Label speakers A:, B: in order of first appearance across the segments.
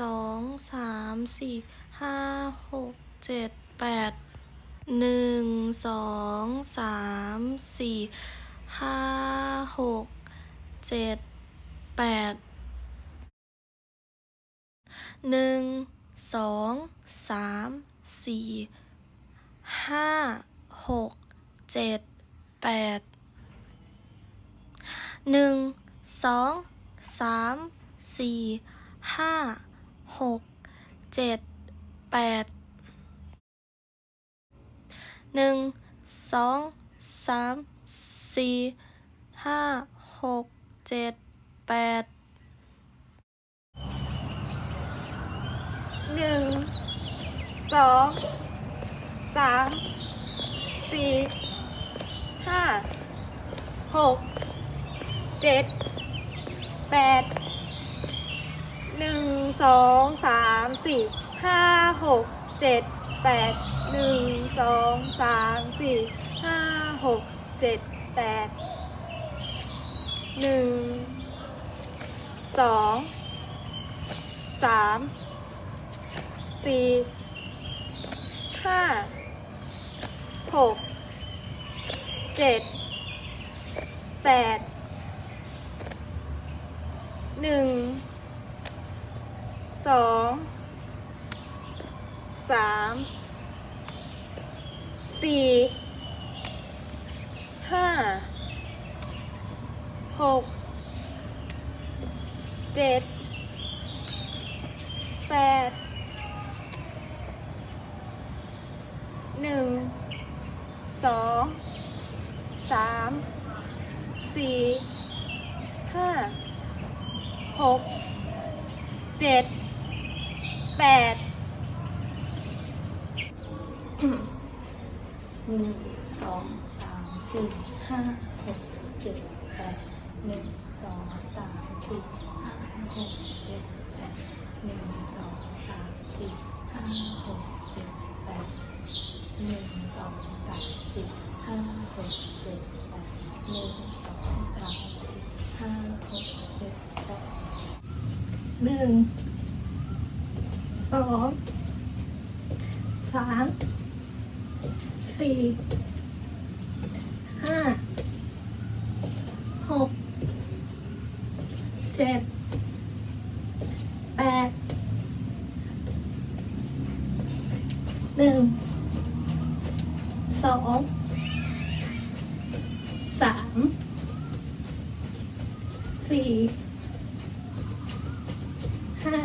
A: สองสามสี่ห้าหกเจ็ดแปดหนึ่งสองสามสี่ห้าหกเจ็ดแปดหนึ่งสองสามสี่ห้าหกเจ็ดแปดหนึ่งสองสามสี่ห้า หกเจ็ดแปดหนึ่งสองสามสี่ห้าหกเจ็ดแปด
B: หนึ่งสองสามสี่ห้าหกเจ็ดแปด สองสามสี่ห้าหกเจ็ดแปดหนึ่งสองสามสี่ห้าหกเจ็ดแปดหนึ่งสองสามสี่ห้าหกเจ็ดแปดหนึ่ง สองสามสี่ห้าหกเจ็ดแปดหนึ่งสองสามสี่ห้าหกเจ็ด แปด
C: หนึ่งสองสามสี่ห้าหกเจ็ดแปดหนึ่งสองสามสี่ห้าหกเจ็ดแปดหนึ่งสองสามสี่ห้าหกเจ็ดแปดหนึ่งสองสามสี่ห้าหกเจ็ดแปดหนึ่งสองสามสี่ห้าหกเจ็ดแปด
A: หนึ่ง สองสามสี่ห้าหกเจ็ดแปดหนึ่งสองสามสี่ห้า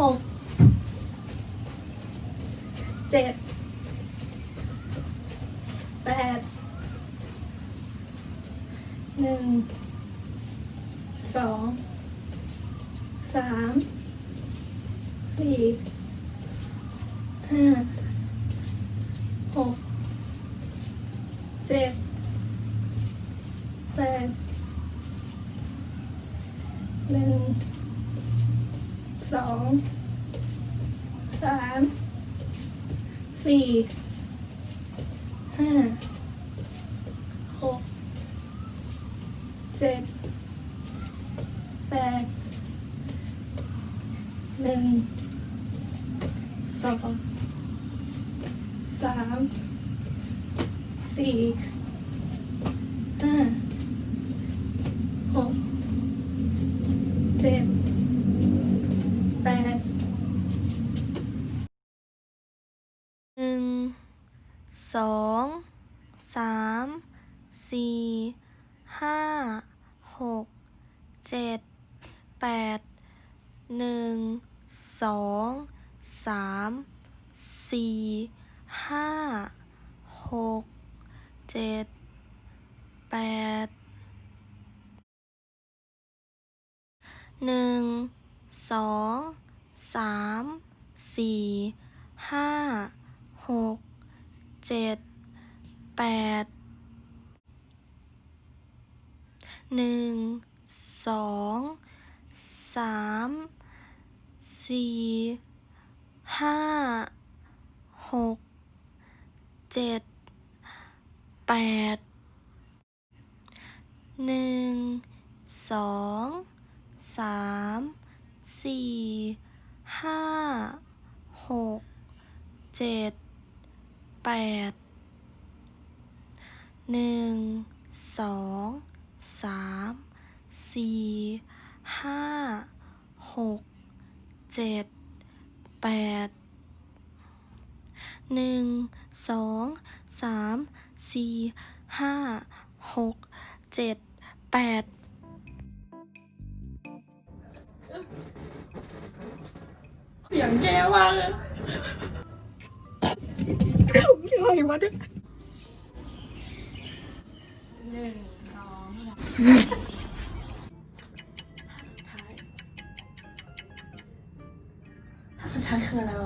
A: หกเจ็ด แปดหนึ่งสองสามสี่ห้าหกเจ็ดแปดหนึ่งสองสามสี่ ห้าหกเจ็ดแปดหนึ่งสองสามสี่ห้าหกเจ็ดแปดหนึ่ง สองสามสี่ห้าหกเจ็ดแปดหนึ่งสองสามสี่ห้าหกเจ็ดแปดหนึ่งสองสามสี่ห้าหก เจ็ดแปดหนึ่งสองสามสี่ห้าหกเจ็ดแปดหนึ่งสองสามสี่ห้าหกเจ็ด แปดหนึ่งสองสามสี่ห้าหกเจ็ดแปดหนึ่งสองสามสี่ห้าหกเจ็ดแปด
B: เสียงแย่มากเลย อะไรวะเนี่ย
C: หนึ่งสองสาม
A: สุดท้ายถ้าสุดท้ายคืออะไรวะ